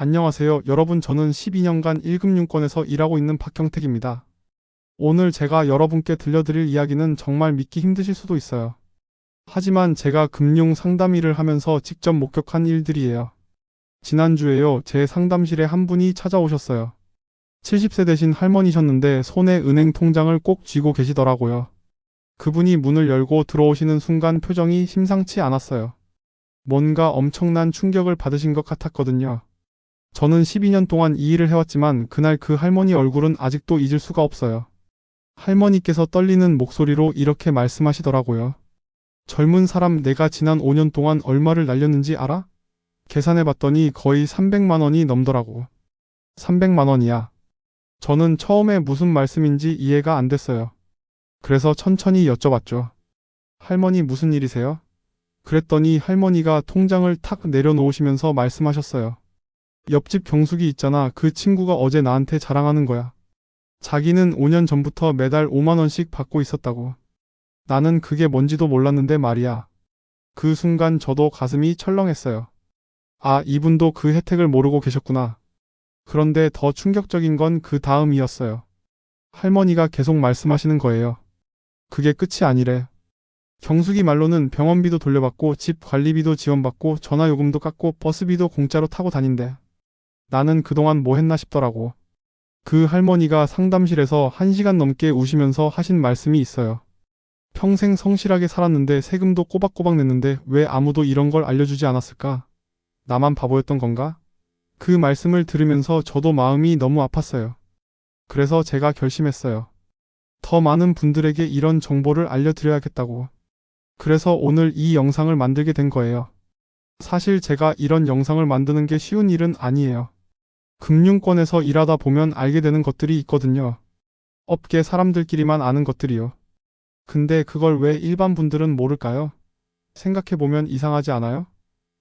안녕하세요. 여러분 저는 12년간 1금융권에서 일하고 있는 박형택입니다. 오늘 제가 여러분께 들려드릴 이야기는 정말 믿기 힘드실 수도 있어요. 하지만 제가 금융 상담 일을 하면서 직접 목격한 일들이에요. 지난주에요. 제 상담실에 한 분이 찾아오셨어요. 70세 되신 할머니셨는데 손에 은행 통장을 꼭 쥐고 계시더라고요. 그분이 문을 열고 들어오시는 순간 표정이 심상치 않았어요. 뭔가 엄청난 충격을 받으신 것 같았거든요. 저는 12년 동안 이 일을 해왔지만 그날 그 할머니 얼굴은 아직도 잊을 수가 없어요. 할머니께서 떨리는 목소리로 이렇게 말씀하시더라고요. 젊은 사람 내가 지난 5년 동안 얼마를 날렸는지 알아? 계산해 봤더니 거의 300만 원이 넘더라고. 300만 원이야. 저는 처음에 무슨 말씀인지 이해가 안 됐어요. 그래서 천천히 여쭤봤죠. 할머니 무슨 일이세요? 그랬더니 할머니가 통장을 탁 내려놓으시면서 말씀하셨어요. 옆집 경숙이 있잖아. 그 친구가 어제 나한테 자랑하는 거야. 자기는 5년 전부터 매달 5만원씩 받고 있었다고. 나는 그게 뭔지도 몰랐는데 말이야. 그 순간 저도 가슴이 철렁했어요. 아, 이분도 그 혜택을 모르고 계셨구나. 그런데 더 충격적인 건 그 다음이었어요. 할머니가 계속 말씀하시는 거예요. 그게 끝이 아니래. 경숙이 말로는 병원비도 돌려받고 집 관리비도 지원받고 전화요금도 깎고 버스비도 공짜로 타고 다닌대. 나는 그동안 뭐 했나 싶더라고. 그 할머니가 상담실에서 한 시간 넘게 우시면서 하신 말씀이 있어요. 평생 성실하게 살았는데 세금도 꼬박꼬박 냈는데 왜 아무도 이런 걸 알려주지 않았을까? 나만 바보였던 건가? 그 말씀을 들으면서 저도 마음이 너무 아팠어요. 그래서 제가 결심했어요. 더 많은 분들에게 이런 정보를 알려드려야겠다고. 그래서 오늘 이 영상을 만들게 된 거예요. 사실 제가 이런 영상을 만드는 게 쉬운 일은 아니에요. 금융권에서 일하다 보면 알게 되는 것들이 있거든요. 업계 사람들끼리만 아는 것들이요. 근데 그걸 왜 일반 분들은 모를까요? 생각해보면 이상하지 않아요?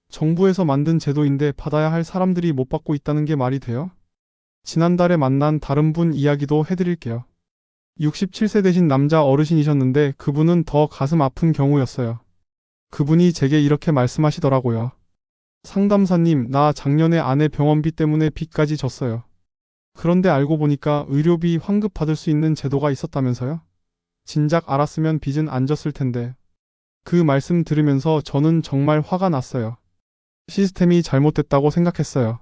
정부에서 만든 제도인데 받아야 할 사람들이 못 받고 있다는 게 말이 돼요? 지난달에 만난 다른 분 이야기도 해드릴게요. 67세 되신 남자 어르신이셨는데 그분은 더 가슴 아픈 경우였어요. 그분이 제게 이렇게 말씀하시더라고요. 상담사님, 나 작년에 아내 병원비 때문에 빚까지 졌어요. 그런데 알고 보니까 의료비 환급 받을 수 있는 제도가 있었다면서요? 진작 알았으면 빚은 안 졌을 텐데. 그 말씀 들으면서 저는 정말 화가 났어요. 시스템이 잘못됐다고 생각했어요.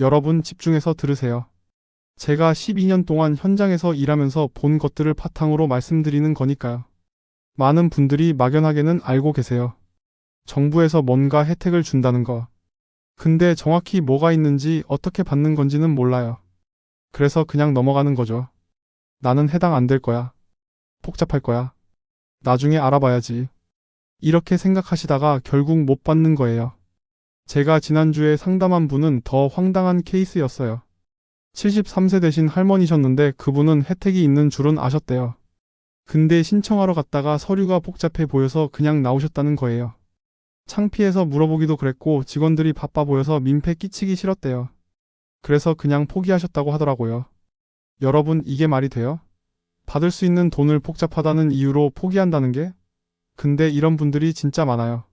여러분 집중해서 들으세요. 제가 12년 동안 현장에서 일하면서 본 것들을 바탕으로 말씀드리는 거니까요. 많은 분들이 막연하게는 알고 계세요. 정부에서 뭔가 혜택을 준다는 거. 근데 정확히 뭐가 있는지 어떻게 받는 건지는 몰라요. 그래서 그냥 넘어가는 거죠. 나는 해당 안 될 거야. 복잡할 거야. 나중에 알아봐야지. 이렇게 생각하시다가 결국 못 받는 거예요. 제가 지난주에 상담한 분은 더 황당한 케이스였어요. 73세 되신 할머니셨는데 그분은 혜택이 있는 줄은 아셨대요. 근데 신청하러 갔다가 서류가 복잡해 보여서 그냥 나오셨다는 거예요. 창피해서 물어보기도 그랬고 직원들이 바빠 보여서 민폐 끼치기 싫었대요. 그래서 그냥 포기하셨다고 하더라고요. 여러분 이게 말이 돼요? 받을 수 있는 돈을 복잡하다는 이유로 포기한다는 게? 근데 이런 분들이 진짜 많아요.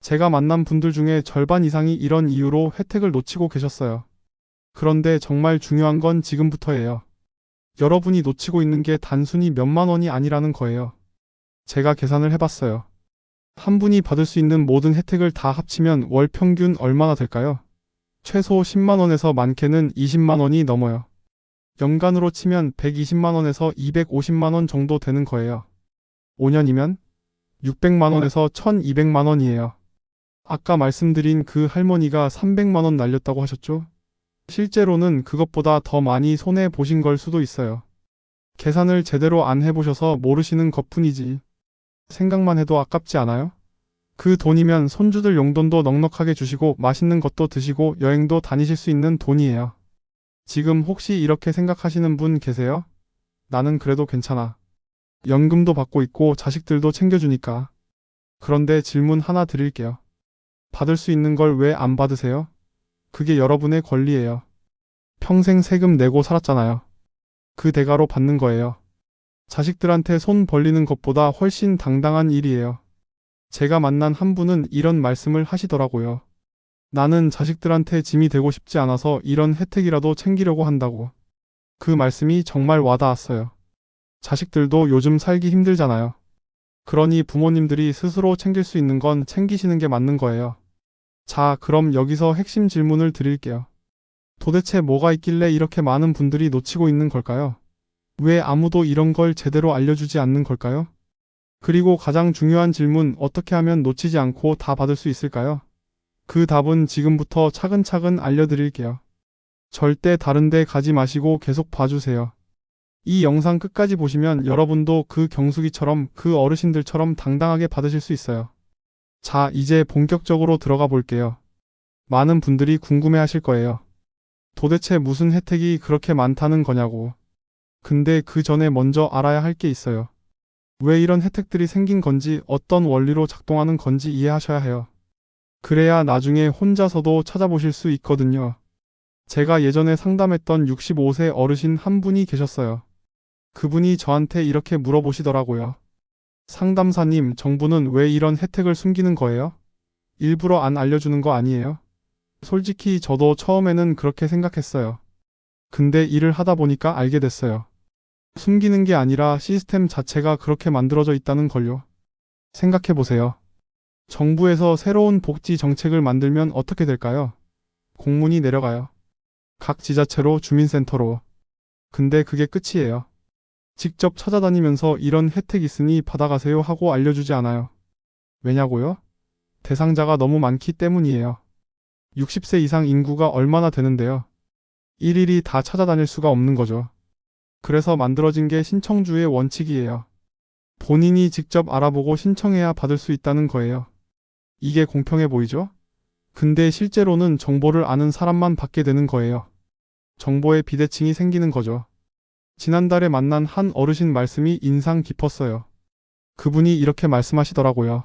제가 만난 분들 중에 절반 이상이 이런 이유로 혜택을 놓치고 계셨어요. 그런데 정말 중요한 건 지금부터예요. 여러분이 놓치고 있는 게 단순히 몇만 원이 아니라는 거예요. 제가 계산을 해봤어요. 한 분이 받을 수 있는 모든 혜택을 다 합치면 월 평균 얼마나 될까요? 최소 10만 원에서 많게는 20만 원이 넘어요. 연간으로 치면 120만 원에서 250만 원 정도 되는 거예요. 5년이면 600만 원에서 1200만 원이에요. 아까 말씀드린 그 할머니가 300만 원 날렸다고 하셨죠? 실제로는 그것보다 더 많이 손해 보신 걸 수도 있어요. 계산을 제대로 안 해보셔서 모르시는 것 뿐이지. 생각만 해도 아깝지 않아요? 그 돈이면 손주들 용돈도 넉넉하게 주시고 맛있는 것도 드시고 여행도 다니실 수 있는 돈이에요. 지금 혹시 이렇게 생각하시는 분 계세요? 나는 그래도 괜찮아. 연금도 받고 있고 자식들도 챙겨주니까. 그런데 질문 하나 드릴게요. 받을 수 있는 걸 왜 안 받으세요? 그게 여러분의 권리예요. 평생 세금 내고 살았잖아요. 그 대가로 받는 거예요. 자식들한테 손 벌리는 것보다 훨씬 당당한 일이에요. 제가 만난 한 분은 이런 말씀을 하시더라고요. 나는 자식들한테 짐이 되고 싶지 않아서 이런 혜택이라도 챙기려고 한다고. 그 말씀이 정말 와닿았어요. 자식들도 요즘 살기 힘들잖아요. 그러니 부모님들이 스스로 챙길 수 있는 건 챙기시는 게 맞는 거예요. 자, 그럼 여기서 핵심 질문을 드릴게요. 도대체 뭐가 있길래 이렇게 많은 분들이 놓치고 있는 걸까요? 왜 아무도 이런 걸 제대로 알려주지 않는 걸까요? 그리고 가장 중요한 질문, 어떻게 하면 놓치지 않고 다 받을 수 있을까요? 그 답은 지금부터 차근차근 알려드릴게요. 절대 다른데 가지 마시고 계속 봐주세요. 이 영상 끝까지 보시면 여러분도 그 경숙이처럼 그 어르신들처럼 당당하게 받으실 수 있어요. 자, 이제 본격적으로 들어가 볼게요. 많은 분들이 궁금해 하실 거예요. 도대체 무슨 혜택이 그렇게 많다는 거냐고. 근데 그 전에 먼저 알아야 할 게 있어요. 왜 이런 혜택들이 생긴 건지 어떤 원리로 작동하는 건지 이해하셔야 해요. 그래야 나중에 혼자서도 찾아보실 수 있거든요. 제가 예전에 상담했던 65세 어르신 한 분이 계셨어요. 그분이 저한테 이렇게 물어보시더라고요. 상담사님, 정부는 왜 이런 혜택을 숨기는 거예요? 일부러 안 알려주는 거 아니에요? 솔직히 저도 처음에는 그렇게 생각했어요. 근데 일을 하다 보니까 알게 됐어요. 숨기는 게 아니라 시스템 자체가 그렇게 만들어져 있다는 걸요. 생각해 보세요. 정부에서 새로운 복지 정책을 만들면 어떻게 될까요? 공문이 내려가요. 각 지자체로 주민센터로. 근데 그게 끝이에요. 직접 찾아다니면서 이런 혜택 있으니 받아가세요 하고 알려주지 않아요. 왜냐고요? 대상자가 너무 많기 때문이에요. 60세 이상 인구가 얼마나 되는데요. 일일이 다 찾아다닐 수가 없는 거죠. 그래서 만들어진 게 신청주의 원칙이에요. 본인이 직접 알아보고 신청해야 받을 수 있다는 거예요. 이게 공평해 보이죠? 근데 실제로는 정보를 아는 사람만 받게 되는 거예요. 정보의 비대칭이 생기는 거죠. 지난달에 만난 한 어르신 말씀이 인상 깊었어요. 그분이 이렇게 말씀하시더라고요.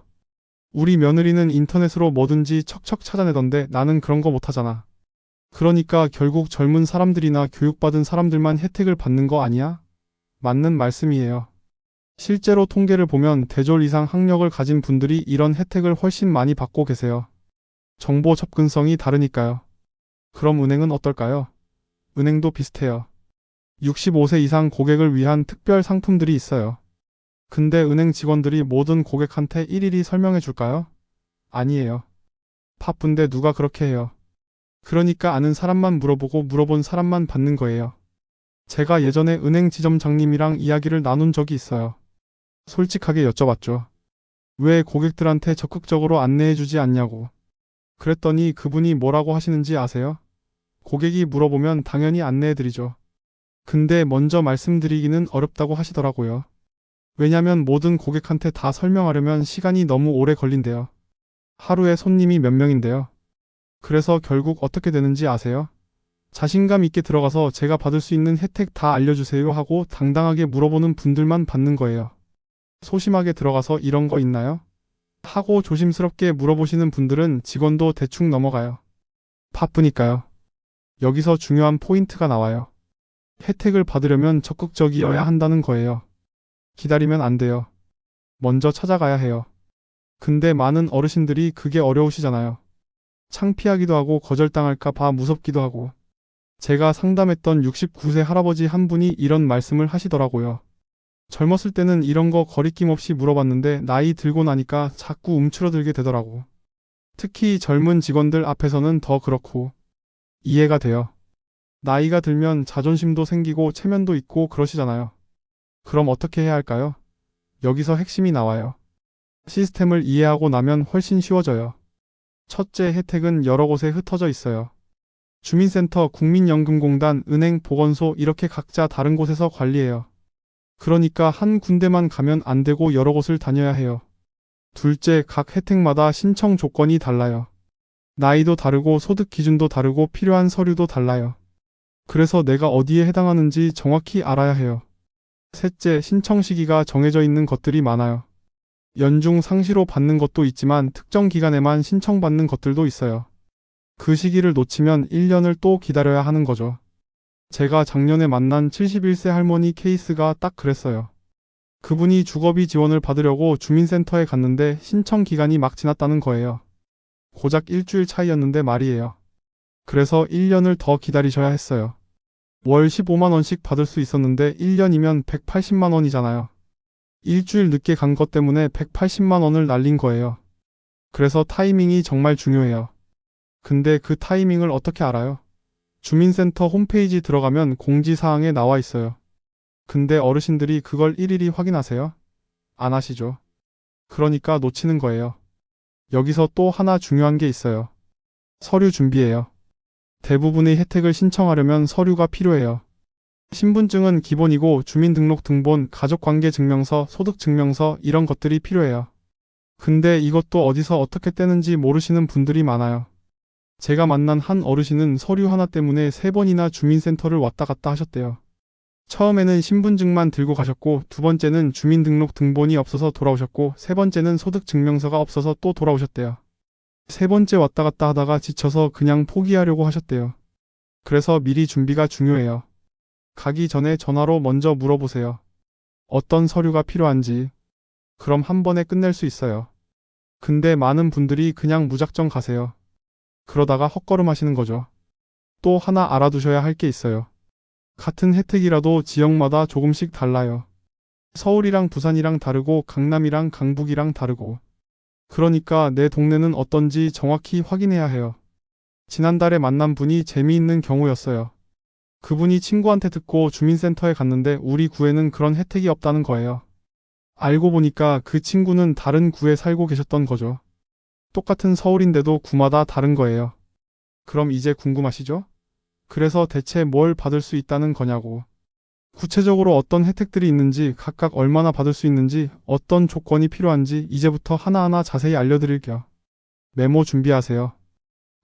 우리 며느리는 인터넷으로 뭐든지 척척 찾아내던데 나는 그런 거 못하잖아. 그러니까 결국 젊은 사람들이나 교육받은 사람들만 혜택을 받는 거 아니야? 맞는 말씀이에요. 실제로 통계를 보면 대졸 이상 학력을 가진 분들이 이런 혜택을 훨씬 많이 받고 계세요. 정보 접근성이 다르니까요. 그럼 은행은 어떨까요? 은행도 비슷해요. 65세 이상 고객을 위한 특별 상품들이 있어요. 근데 은행 직원들이 모든 고객한테 일일이 설명해 줄까요? 아니에요. 바쁜데 누가 그렇게 해요. 그러니까 아는 사람만 물어보고 물어본 사람만 받는 거예요. 제가 예전에 은행 지점장님이랑 이야기를 나눈 적이 있어요. 솔직하게 여쭤봤죠. 왜 고객들한테 적극적으로 안내해 주지 않냐고. 그랬더니 그분이 뭐라고 하시는지 아세요? 고객이 물어보면 당연히 안내해 드리죠. 근데 먼저 말씀드리기는 어렵다고 하시더라고요. 왜냐면 모든 고객한테 다 설명하려면 시간이 너무 오래 걸린대요. 하루에 손님이 몇 명인데요. 그래서 결국 어떻게 되는지 아세요? 자신감 있게 들어가서 제가 받을 수 있는 혜택 다 알려주세요 하고 당당하게 물어보는 분들만 받는 거예요. 소심하게 들어가서 이런 거 있나요? 하고 조심스럽게 물어보시는 분들은 직원도 대충 넘어가요. 바쁘니까요. 여기서 중요한 포인트가 나와요. 혜택을 받으려면 적극적이어야 한다는 거예요. 기다리면 안 돼요. 먼저 찾아가야 해요. 근데 많은 어르신들이 그게 어려우시잖아요. 창피하기도 하고 거절당할까 봐 무섭기도 하고. 제가 상담했던 69세 할아버지 한 분이 이런 말씀을 하시더라고요. 젊었을 때는 이런 거 거리낌 없이 물어봤는데 나이 들고 나니까 자꾸 움츠러들게 되더라고. 특히 젊은 직원들 앞에서는 더 그렇고. 이해가 돼요. 나이가 들면 자존심도 생기고 체면도 있고 그러시잖아요. 그럼 어떻게 해야 할까요? 여기서 핵심이 나와요. 시스템을 이해하고 나면 훨씬 쉬워져요. 첫째 혜택은 여러 곳에 흩어져 있어요. 주민센터, 국민연금공단, 은행, 보건소 이렇게 각자 다른 곳에서 관리해요. 그러니까 한 군데만 가면 안 되고 여러 곳을 다녀야 해요. 둘째, 각 혜택마다 신청 조건이 달라요. 나이도 다르고 소득 기준도 다르고 필요한 서류도 달라요. 그래서 내가 어디에 해당하는지 정확히 알아야 해요. 셋째, 신청 시기가 정해져 있는 것들이 많아요. 연중 상시로 받는 것도 있지만 특정 기간에만 신청받는 것들도 있어요. 그 시기를 놓치면 1년을 또 기다려야 하는 거죠. 제가 작년에 만난 71세 할머니 케이스가 딱 그랬어요. 그분이 주거비 지원을 받으려고 주민센터에 갔는데 신청 기간이 막 지났다는 거예요. 고작 일주일 차이였는데 말이에요. 그래서 1년을 더 기다리셔야 했어요. 월 15만원씩 받을 수 있었는데 1년이면 180만원이잖아요. 일주일 늦게 간 것 때문에 180만 원을 날린 거예요. 그래서 타이밍이 정말 중요해요. 근데 그 타이밍을 어떻게 알아요? 주민센터 홈페이지 들어가면 공지사항에 나와 있어요. 근데 어르신들이 그걸 일일이 확인하세요? 안 하시죠. 그러니까 놓치는 거예요. 여기서 또 하나 중요한 게 있어요. 서류 준비예요. 대부분의 혜택을 신청하려면 서류가 필요해요. 신분증은 기본이고 주민등록 등본, 가족관계증명서, 소득증명서 이런 것들이 필요해요. 근데 이것도 어디서 어떻게 떼는지 모르시는 분들이 많아요. 제가 만난 한 어르신은 서류 하나 때문에 세 번이나 주민센터를 왔다 갔다 하셨대요. 처음에는 신분증만 들고 가셨고, 두 번째는 주민등록 등본이 없어서 돌아오셨고, 세 번째는 소득증명서가 없어서 또 돌아오셨대요. 세 번째 왔다 갔다 하다가 지쳐서 그냥 포기하려고 하셨대요. 그래서 미리 준비가 중요해요. 가기 전에 전화로 먼저 물어보세요. 어떤 서류가 필요한지. 그럼 한 번에 끝낼 수 있어요. 근데 많은 분들이 그냥 무작정 가세요. 그러다가 헛걸음 하시는 거죠. 또 하나 알아두셔야 할 게 있어요. 같은 혜택이라도 지역마다 조금씩 달라요. 서울이랑 부산이랑 다르고 강남이랑 강북이랑 다르고. 그러니까 내 동네는 어떤지 정확히 확인해야 해요. 지난달에 만난 분이 재미있는 경우였어요. 그분이 친구한테 듣고 주민센터에 갔는데 우리 구에는 그런 혜택이 없다는 거예요. 알고 보니까 그 친구는 다른 구에 살고 계셨던 거죠. 똑같은 서울인데도 구마다 다른 거예요. 그럼 이제 궁금하시죠? 그래서 대체 뭘 받을 수 있다는 거냐고. 구체적으로 어떤 혜택들이 있는지, 각각 얼마나 받을 수 있는지, 어떤 조건이 필요한지 이제부터 하나하나 자세히 알려드릴게요. 메모 준비하세요.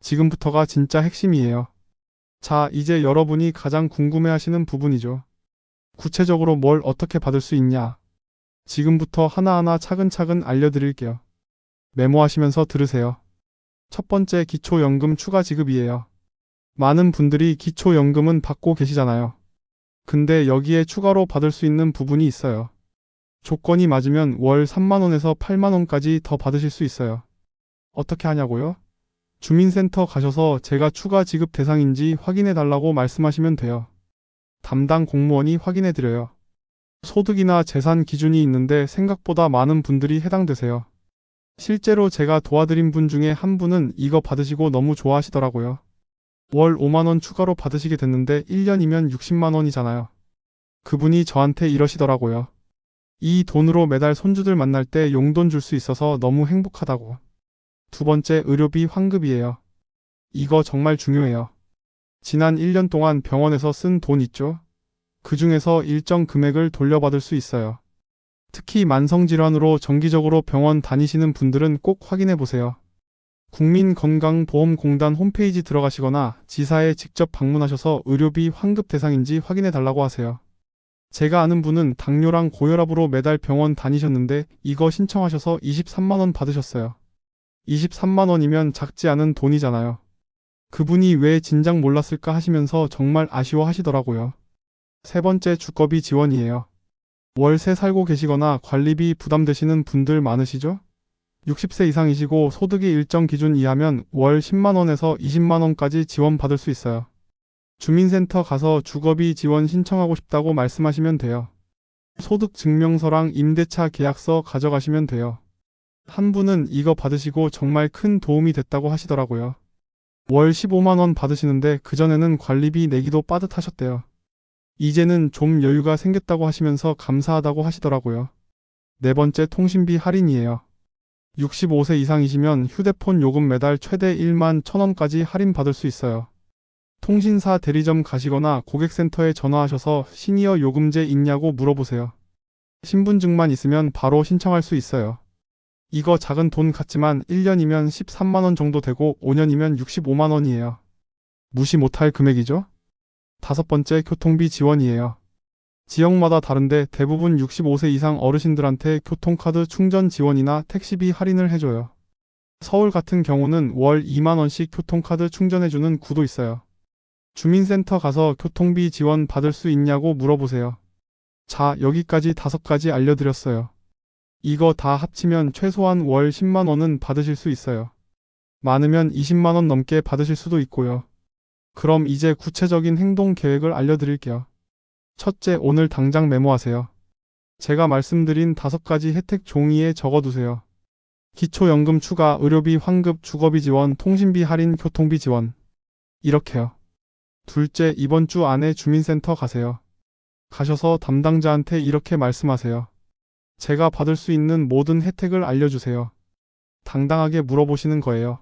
지금부터가 진짜 핵심이에요. 자, 이제 여러분이 가장 궁금해 하시는 부분이죠. 구체적으로 뭘 어떻게 받을 수 있냐. 지금부터 하나하나 차근차근 알려드릴게요. 메모하시면서 들으세요. 첫 번째 기초연금 추가 지급이에요. 많은 분들이 기초연금은 받고 계시잖아요. 근데 여기에 추가로 받을 수 있는 부분이 있어요. 조건이 맞으면 월 3만원에서 8만원까지 더 받으실 수 있어요. 어떻게 하냐고요? 주민센터 가셔서 제가 추가 지급 대상인지 확인해 달라고 말씀하시면 돼요. 담당 공무원이 확인해 드려요. 소득이나 재산 기준이 있는데 생각보다 많은 분들이 해당되세요. 실제로 제가 도와드린 분 중에 한 분은 이거 받으시고 너무 좋아하시더라고요. 월 5만원 추가로 받으시게 됐는데 1년이면 60만원이잖아요. 그분이 저한테 이러시더라고요. 이 돈으로 매달 손주들 만날 때 용돈 줄 수 있어서 너무 행복하다고. 두 번째 의료비 환급이에요. 이거 정말 중요해요. 지난 1년 동안 병원에서 쓴 돈 있죠? 그 중에서 일정 금액을 돌려받을 수 있어요. 특히 만성질환으로 정기적으로 병원 다니시는 분들은 꼭 확인해 보세요. 국민건강보험공단 홈페이지 들어가시거나 지사에 직접 방문하셔서 의료비 환급 대상인지 확인해 달라고 하세요. 제가 아는 분은 당뇨랑 고혈압으로 매달 병원 다니셨는데 이거 신청하셔서 23만원 받으셨어요. 23만 원이면 작지 않은 돈이잖아요. 그분이 왜 진작 몰랐을까 하시면서 정말 아쉬워 하시더라고요. 세 번째 주거비 지원이에요. 월세 살고 계시거나 관리비 부담되시는 분들 많으시죠? 60세 이상이시고 소득이 일정 기준 이하면 월 10만원에서 20만원까지 지원받을 수 있어요. 주민센터 가서 주거비 지원 신청하고 싶다고 말씀하시면 돼요. 소득 증명서랑 임대차 계약서 가져가시면 돼요. 한 분은 이거 받으시고 정말 큰 도움이 됐다고 하시더라고요. 월 15만원 받으시는데 그전에는 관리비 내기도 빠듯하셨대요. 이제는 좀 여유가 생겼다고 하시면서 감사하다고 하시더라고요. 네 번째 통신비 할인이에요. 65세 이상이시면 휴대폰 요금 매달 최대 1만 1000원까지 할인받을 수 있어요. 통신사 대리점 가시거나 고객센터에 전화하셔서 시니어 요금제 있냐고 물어보세요. 신분증만 있으면 바로 신청할 수 있어요. 이거 작은 돈 같지만 1년이면 13만원 정도 되고 5년이면 65만원이에요. 무시 못할 금액이죠? 다섯 번째 교통비 지원이에요. 지역마다 다른데 대부분 65세 이상 어르신들한테 교통카드 충전 지원이나 택시비 할인을 해줘요. 서울 같은 경우는 월 2만원씩 교통카드 충전해주는 구도 있어요. 주민센터 가서 교통비 지원 받을 수 있냐고 물어보세요. 자, 여기까지 다섯 가지 알려드렸어요. 이거 다 합치면 최소한 월 10만원은 받으실 수 있어요. 많으면 20만원 넘게 받으실 수도 있고요. 그럼 이제 구체적인 행동 계획을 알려드릴게요. 첫째, 오늘 당장 메모하세요. 제가 말씀드린 다섯 가지 혜택 종이에 적어두세요. 기초연금 추가, 의료비 환급, 주거비 지원, 통신비 할인, 교통비 지원. 이렇게요. 둘째, 이번 주 안에 주민센터 가세요. 가셔서 담당자한테 이렇게 말씀하세요. 제가 받을 수 있는 모든 혜택을 알려주세요. 당당하게 물어보시는 거예요.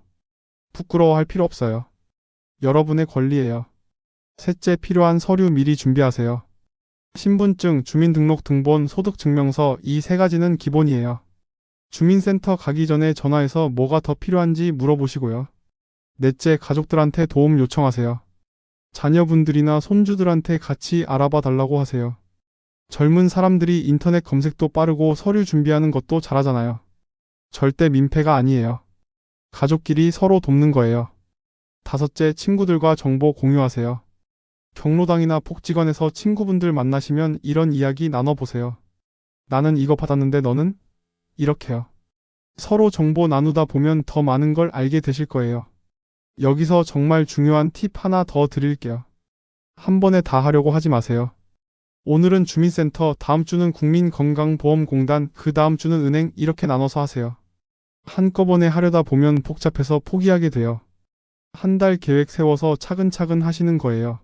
부끄러워할 필요 없어요. 여러분의 권리예요. 셋째, 필요한 서류 미리 준비하세요. 신분증, 주민등록등본, 소득증명서 이 세 가지는 기본이에요. 주민센터 가기 전에 전화해서 뭐가 더 필요한지 물어보시고요. 넷째, 가족들한테 도움 요청하세요. 자녀분들이나 손주들한테 같이 알아봐 달라고 하세요. 젊은 사람들이 인터넷 검색도 빠르고 서류 준비하는 것도 잘하잖아요. 절대 민폐가 아니에요. 가족끼리 서로 돕는 거예요. 다섯째, 친구들과 정보 공유하세요. 경로당이나 복지관에서 친구분들 만나시면 이런 이야기 나눠보세요. 나는 이거 받았는데 너는? 이렇게요. 서로 정보 나누다 보면 더 많은 걸 알게 되실 거예요. 여기서 정말 중요한 팁 하나 더 드릴게요. 한 번에 다 하려고 하지 마세요. 오늘은 주민센터, 다음 주는 국민건강보험공단, 그 다음 주는 은행 이렇게 나눠서 하세요. 한꺼번에 하려다 보면 복잡해서 포기하게 돼요. 한 달 계획 세워서 차근차근 하시는 거예요.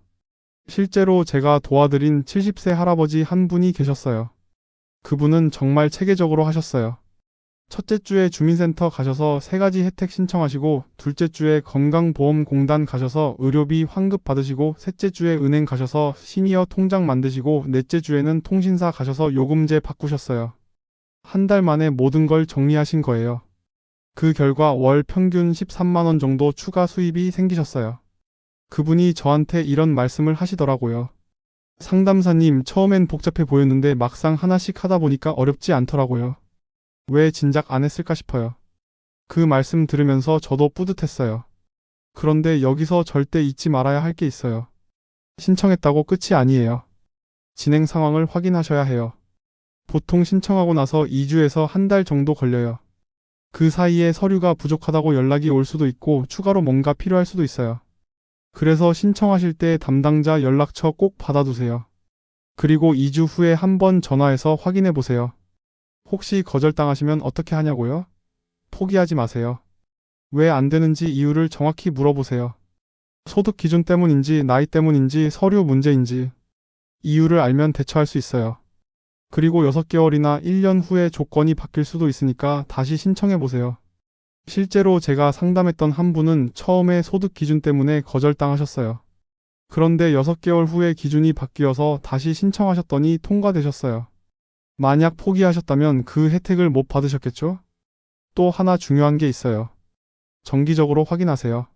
실제로 제가 도와드린 70세 할아버지 한 분이 계셨어요. 그분은 정말 체계적으로 하셨어요. 첫째 주에 주민센터 가셔서 세 가지 혜택 신청하시고, 둘째 주에 건강보험공단 가셔서 의료비 환급 받으시고, 셋째 주에 은행 가셔서 시니어 통장 만드시고, 넷째 주에는 통신사 가셔서 요금제 바꾸셨어요. 한 달 만에 모든 걸 정리하신 거예요. 그 결과 월 평균 13만원 정도 추가 수입이 생기셨어요. 그분이 저한테 이런 말씀을 하시더라고요. 상담사님, 처음엔 복잡해 보였는데 막상 하나씩 하다 보니까 어렵지 않더라고요. 왜 진작 안 했을까 싶어요. 그 말씀 들으면서 저도 뿌듯했어요. 그런데 여기서 절대 잊지 말아야 할 게 있어요. 신청했다고 끝이 아니에요. 진행 상황을 확인하셔야 해요. 보통 신청하고 나서 2주에서 한 달 정도 걸려요. 그 사이에 서류가 부족하다고 연락이 올 수도 있고 추가로 뭔가 필요할 수도 있어요. 그래서 신청하실 때 담당자 연락처 꼭 받아두세요. 그리고 2주 후에 한번 전화해서 확인해 보세요. 혹시 거절당하시면 어떻게 하냐고요? 포기하지 마세요. 왜 안 되는지 이유를 정확히 물어보세요. 소득 기준 때문인지 나이 때문인지 서류 문제인지 이유를 알면 대처할 수 있어요. 그리고 6개월이나 1년 후에 조건이 바뀔 수도 있으니까 다시 신청해 보세요. 실제로 제가 상담했던 한 분은 처음에 소득 기준 때문에 거절당하셨어요. 그런데 6개월 후에 기준이 바뀌어서 다시 신청하셨더니 통과되셨어요. 만약 포기하셨다면 그 혜택을 못 받으셨겠죠? 또 하나 중요한 게 있어요. 정기적으로 확인하세요.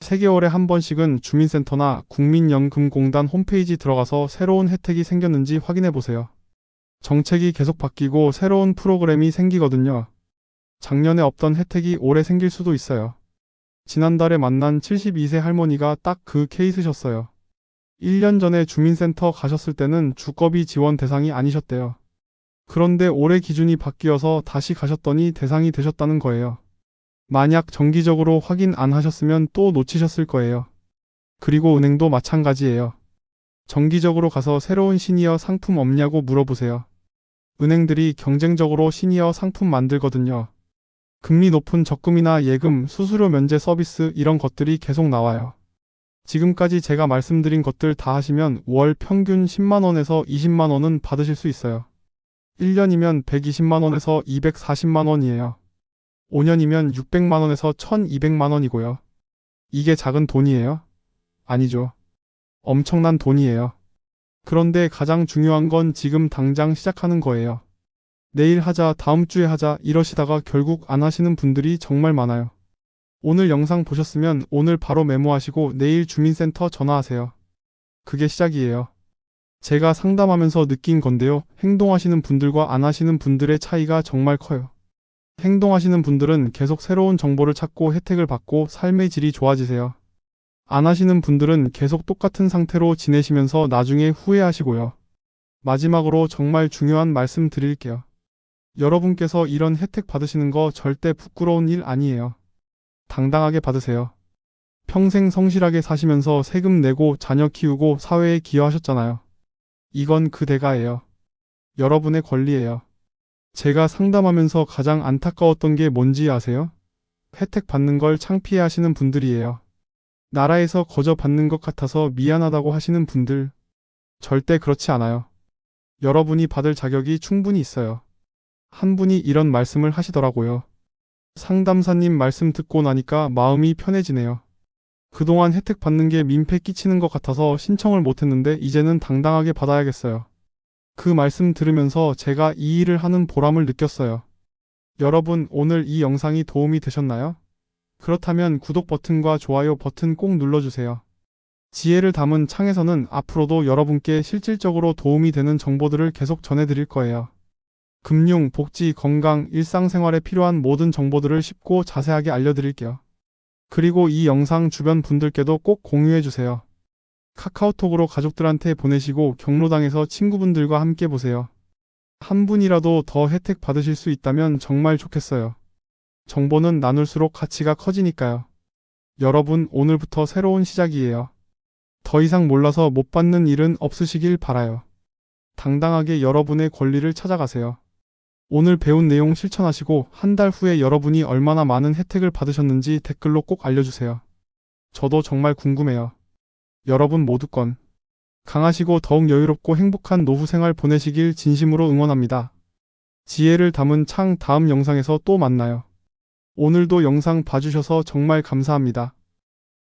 3개월에 한 번씩은 주민센터나 국민연금공단 홈페이지 들어가서 새로운 혜택이 생겼는지 확인해 보세요. 정책이 계속 바뀌고 새로운 프로그램이 생기거든요. 작년에 없던 혜택이 올해 생길 수도 있어요. 지난달에 만난 72세 할머니가 딱 그 케이스셨어요. 1년 전에 주민센터 가셨을 때는 주거비 지원 대상이 아니셨대요. 그런데 올해 기준이 바뀌어서 다시 가셨더니 대상이 되셨다는 거예요. 만약 정기적으로 확인 안 하셨으면 또 놓치셨을 거예요. 그리고 은행도 마찬가지예요. 정기적으로 가서 새로운 시니어 상품 없냐고 물어보세요. 은행들이 경쟁적으로 시니어 상품 만들거든요. 금리 높은 적금이나 예금, 수수료 면제 서비스 이런 것들이 계속 나와요. 지금까지 제가 말씀드린 것들 다 하시면 월 평균 10만원에서 20만원은 받으실 수 있어요. 1년이면 120만원에서 240만원이에요. 5년이면 600만원에서 1200만원이고요. 이게 작은 돈이에요? 아니죠. 엄청난 돈이에요. 그런데 가장 중요한 건 지금 당장 시작하는 거예요. 내일 하자, 다음 주에 하자 이러시다가 결국 안 하시는 분들이 정말 많아요. 오늘 영상 보셨으면 오늘 바로 메모하시고 내일 주민센터 전화하세요. 그게 시작이에요. 제가 상담하면서 느낀 건데요. 행동하시는 분들과 안 하시는 분들의 차이가 정말 커요. 행동하시는 분들은 계속 새로운 정보를 찾고 혜택을 받고 삶의 질이 좋아지세요. 안 하시는 분들은 계속 똑같은 상태로 지내시면서 나중에 후회하시고요. 마지막으로 정말 중요한 말씀 드릴게요. 여러분께서 이런 혜택 받으시는 거 절대 부끄러운 일 아니에요. 당당하게 받으세요. 평생 성실하게 사시면서 세금 내고 자녀 키우고 사회에 기여하셨잖아요. 이건 그 대가예요. 여러분의 권리예요. 제가 상담하면서 가장 안타까웠던 게 뭔지 아세요? 혜택 받는 걸 창피해 하시는 분들이에요. 나라에서 거저 받는 것 같아서 미안하다고 하시는 분들. 절대 그렇지 않아요. 여러분이 받을 자격이 충분히 있어요. 한 분이 이런 말씀을 하시더라고요. 상담사님 말씀 듣고 나니까 마음이 편해지네요. 그동안 혜택 받는 게 민폐 끼치는 것 같아서 신청을 못했는데 이제는 당당하게 받아야겠어요. 그 말씀 들으면서 제가 이 일을 하는 보람을 느꼈어요. 여러분, 오늘 이 영상이 도움이 되셨나요? 그렇다면 구독 버튼과 좋아요 버튼 꼭 눌러주세요. 지혜를 담은 창에서는 앞으로도 여러분께 실질적으로 도움이 되는 정보들을 계속 전해드릴 거예요. 금융, 복지, 건강, 일상생활에 필요한 모든 정보들을 쉽고 자세하게 알려드릴게요. 그리고 이 영상 주변 분들께도 꼭 공유해주세요. 카카오톡으로 가족들한테 보내시고 경로당에서 친구분들과 함께 보세요. 한 분이라도 더 혜택 받으실 수 있다면 정말 좋겠어요. 정보는 나눌수록 가치가 커지니까요. 여러분, 오늘부터 새로운 시작이에요. 더 이상 몰라서 못 받는 일은 없으시길 바라요. 당당하게 여러분의 권리를 찾아가세요. 오늘 배운 내용 실천하시고 한 달 후에 여러분이 얼마나 많은 혜택을 받으셨는지 댓글로 꼭 알려주세요. 저도 정말 궁금해요. 여러분 모두 건 강하시고 더욱 여유롭고 행복한 노후 생활 보내시길 진심으로 응원합니다. 지혜를 담은 창 다음 영상에서 또 만나요. 오늘도 영상 봐주셔서 정말 감사합니다.